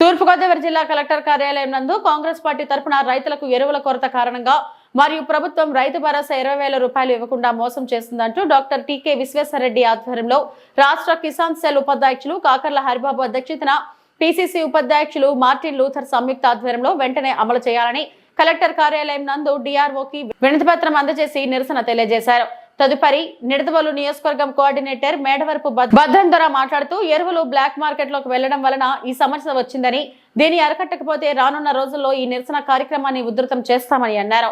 తూర్పుగోదావరి జిల్లా కలెక్టర్ కార్యాలయం నందు కాంగ్రెస్ పార్టీ తరఫున రైతులకు ఎరువుల కొరత కారణంగా మరియు ప్రభుత్వం రైతు భరోసా ఇరవై వేల రూపాయలు ఇవ్వకుండా మోసం చేస్తుందంటూ డాక్టర్ టీకే విశ్వేశ్వరరెడ్డి ఆధ్వర్యంలో రాష్ట్ర కిసాన్ సెల్ ఉపాధ్యక్షులు కాకర్ల హరిబాబు అధ్యక్షతన పిసిసి ఉపాధ్యక్షులు మార్టిన్ లూథర్ సంయుక్త ఆధ్వర్యంలో వెంటనే అమలు చేయాలని కలెక్టర్ కార్యాలయం నందు డిఆర్ఓకి వినతిపత్రం అందజేసి నిరసన తెలియజేశారు. తదుపరి నిడదవోలు నియోజకవర్గం కోఆర్డినేటర్ మేడవరపు భద్రం ద్వారా మాట్లాడుతూ ఎరువులు బ్లాక్ మార్కెట్లోకి వెళ్ళడం వలన ఈ సమస్య వచ్చిందని దీన్ని అరకట్టకపోతే రానున్న రోజుల్లో ఈ నిరసన కార్యక్రమాన్ని ఉధృతం చేస్తామని అన్నారు.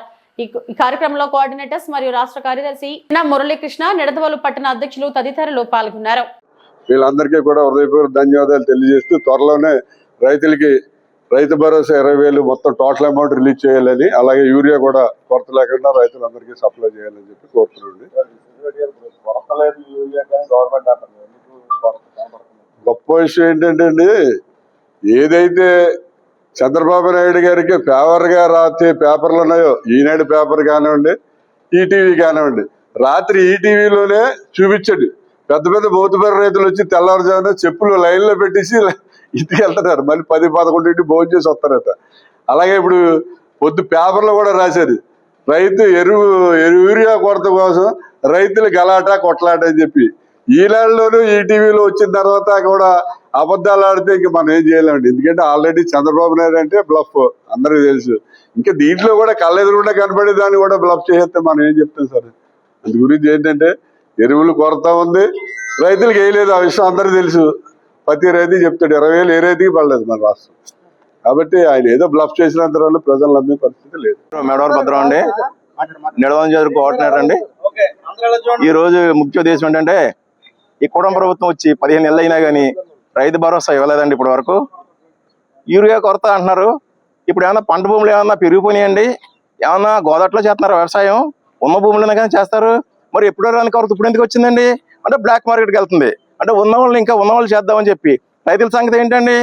ఈ కార్యక్రమంలో కోఆర్డినేటర్స్ మరియు రాష్ట్ర కార్యదర్శి మురళీకృష్ణ నిడదవోలు పట్టణ అధ్యక్షులు తదితరులు పాల్గొన్నారు. వీళ్ళందరికీ కూడా హృదయపూర్వక ధన్యవాదాలు తెలియజేస్తూ త్వరలోనే రైతులకి రైతు భరోసా ఇరవై వేలు మొత్తం టోటల్ అమౌంట్ రిలీజ్ చేయాలని అలాగే యూరియా కూడా కొరత లేకుండా రైతులందరికీ సప్లై చేయాలని చెప్పి కోరుతున్నాండి గొప్ప విషయం ఏంటంటే అండి ఏదైతే చంద్రబాబు నాయుడు గారికి ఫేవర్గా రాసే పేపర్లు ఉన్నాయో ఈనాడు పేపర్ కానివ్వండి ఈటీవీ కానివ్వండి రాత్రి ఈటీవీలోనే చూపించండి. పెద్ద పెద్ద మోతుబరి రైతులు వచ్చి తెల్లవారుజామున చెప్పులు లైన్లో పెట్టేసి ఇంటికి వెళ్తున్నారు. మళ్ళీ పది పదకొండు ఇంటి భోజనం చేసి వస్తారట. అలాగే ఇప్పుడు పొద్దు పేపర్లో కూడా రాశారు రైతు ఎరువు ఎరువు యూరియా కొరత కోసం రైతులు గలాట కొట్లాట అని చెప్పి. ఈనాడులోనూ ఈ టీవీలో వచ్చిన తర్వాత కూడా అబద్ధాలు ఆడితే ఇంక మనం ఏం చేయలేమండి. ఎందుకంటే ఆల్రెడీ చంద్రబాబు నాయుడు అంటే బ్లఫ్. అందరికీ తెలుసు. ఇంకా దీంట్లో కూడా కళ్ళెదురుగుండా కనబడే దాన్ని కూడా బ్లఫ్ చేస్తే మనం ఏం చెప్తాం సార్? అందు గురించి ఏంటంటే ఎరువులు కొరత ఉంది. రైతులకు వేయలేదు ఆ విషయం అందరికీ తెలుసు. ప్రతి రైతు చెప్తాడు ఇరవై వేలు ఏ రైతుకి పడలేదు మన రాష్ట్రం. కాబట్టి ఆయన ఏదో బ్లఫ్ చేసినంత వాళ్ళు ప్రజలు నమ్మే పరిస్థితి లేదు. మేడవరం భద్రం అండి. నిడదవరం చదువు కోఆర్డినేటర్ అండి. ఈ రోజు ముఖ్య ఉద్దేశం ఏంటంటే ఈ కుటుంబ ప్రభుత్వం వచ్చి పదిహేను నెలలు అయినా కానీ రైతు భరోసా ఇవ్వలేదండి ఇప్పటి వరకు. యూరియా కొరత అంటున్నారు. ఇప్పుడు ఏమన్నా పంట భూములు ఏమన్నా పెరిగిపోయినాయండి? ఏమన్నా గోదాట్లో చేస్తున్నారు వ్యవసాయం? ఉన్న భూములను కానీ చేస్తారు. మరి ఎప్పుడు రాని కొరత ఇప్పుడు ఎందుకు వచ్చిందండి? అంటే బ్లాక్ మార్కెట్కి వెళ్తుంది. అంటే ఉన్న వాళ్ళని ఇంకా ఉన్న వాళ్ళు చేద్దామని చెప్పి. రైతుల సంగతి ఏంటండి?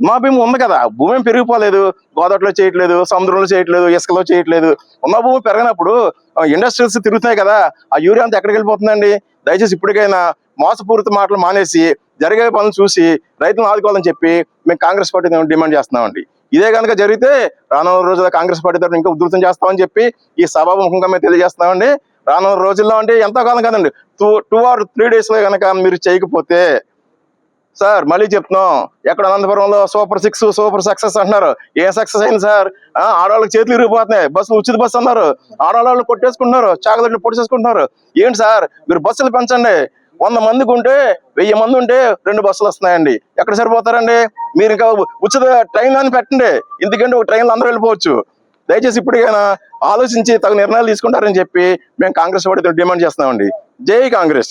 మా భూమి ఉంది కదా. భూమి పెరిగిపోలేదు. గోదావరిలో చేయట్లేదు సముద్రంలో చేయట్లేదు ఇసుకలో చేయట్లేదు. ఉన్న భూమి పెరగనప్పుడు ఇండస్ట్రీస్ తిరుగుతున్నాయి కదా. ఆ యూరియా అంతా ఎక్కడికి వెళ్ళిపోతుందండి? దయచేసి ఇప్పటికైనా మోసపూరిత మాటలు మానేసి జరిగే పనులు చూసి రైతులను ఆదుకోవాలని చెప్పి మేము కాంగ్రెస్ పార్టీ డిమాండ్ చేస్తున్నామండి. ఇదే కనుక జరిగితే రానున్న రోజుల్లో కాంగ్రెస్ పార్టీ తరఫున ఇంకా ఉధృతం చేస్తామని చెప్పి ఈ సభాముఖంగా మేము తెలియజేస్తున్నామండి. రానున్న రోజుల్లో అంటే ఎంతో కాలం కదండి. టూ టూ ఆర్ త్రీ డేస్లో కనుక మీరు చేయకపోతే సార్ మళ్ళీ చెప్తున్నాం ఎక్కడ అనంతపురంలో సూపర్ సిక్స్ సూపర్ సక్సెస్ అంటున్నారు. ఏ సక్సెస్ అయింది సార్? ఆడవాళ్ళకి చేతులు ఇరిగిపోతున్నాయి. బస్సులు ఉచిత బస్సు అన్నారు. ఆడవాళ్ళు కొట్టేసుకుంటున్నారు చాకలెట్లు పొడిచేసుకుంటున్నారు. ఏంటి సార్? మీరు బస్సులు పెంచండి. వంద మందికి ఉంటే వెయ్యి మంది ఉంటే రెండు బస్సులు వస్తున్నాయండి. ఎక్కడ సరిపోతారండి? మీరు ఇంకా ఉచిత ట్రైన్ అని పెట్టండి. ఎందుకంటే ఒక ట్రైన్లో అందరూ వెళ్ళిపోవచ్చు. దయచేసి ఇప్పటికైనా ఆలోచించి తగు నిర్ణయాలు తీసుకుంటారని చెప్పి మేము కాంగ్రెస్ పార్టీతో డిమాండ్ చేస్తున్నామండి. జై కాంగ్రెస్.